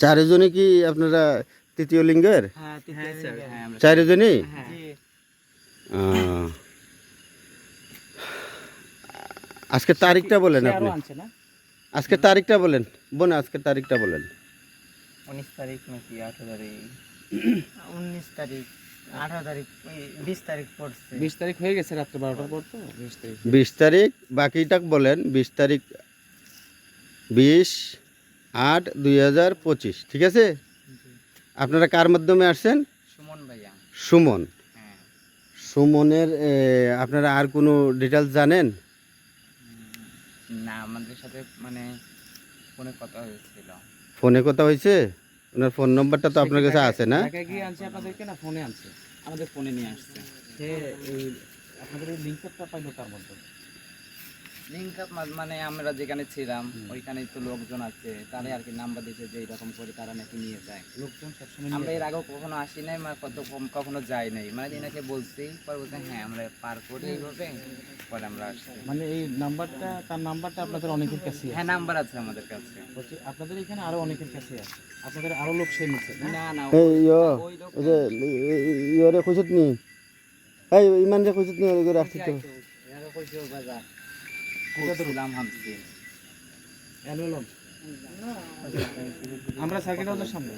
চারজনে কি আপনারা তৃতীয় লিঙ্গের? হ্যাঁ হ্যাঁ হ্যাঁ আমরা চারজনই? হ্যাঁ। আজকের তারিখটা বলেন আপনি। আজকের তারিখটা বলেন। বোন আজকের তারিখটা বলেন। উনিশ তারিখ নাকি আঠারো তারিখ? উনিশ তারিখ আঠারো তারিখ ওই বিশ তারিখ পড়ছে। বিশ তারিখ হয়ে গেছে রাত্র বারোটার পর তো? বিশ তারিখ বিশ তারিখ বাকিটা বলেন বিশ তারিখ বিশ আট দুই হাজার পঁচিশ ঠিক আছে? আপনারা কার মাধ্যমে আসছেন? সুমন ভাইয়া। সুমন। হ্যাঁ। সুমনের আপনারা আর কোনো ডিটেলস জানেন? না আমাদের সাথে মানে ফোনে কথা হয়েছিল। ফোনে কথা হয়েছে? ওনার ফোন নম্বরটা তো আপনার কাছে আছে না? ঢাকায় গিয়ে আনছে আপনাদেরকে না ফোনে আনছে? আমাদের ফোনে নিয়ে আসছে। সে এই আপনাদের লিঙ্কটা পাইলো তার মধ্যে। লিঙ্ক আপ মানে আমরা যেখানে ছিলাম ওইখানে তো লোকজন আছে। তারাই আর কি নাম্বার দিয়েছে যে এরকম করে তারা নাকি নিয়ে যায়। লোকজন সবসময় আমরা এর আগেও কখনো আসি নাই মানে কত কম- কখনো যাই নাই। মানে এনাকে বলছি পরে বলছে হ্যাঁ আমরা পার করি এইভাবে পরে আমরা আসছি। মানে এই নাম্বারটা তার নাম্বারটা আপনাদের অনেকের কাছে হ্যাঁ নাম্বার আছে আমাদের কাছে। বলছি আপনাদের এখানে আরও অনেকের কাছে আছে। আপনাদের আরও লোক সে নিচ্ছে না? না এই ইয়ো ওই লোক ওই ইয়রে খুঁজত নি? এই ইমান যে খুঁজত নি ওই রাখছি তো কইছে বাজার। করছিলাম আমরা সার্কিট হাউসের সামনে।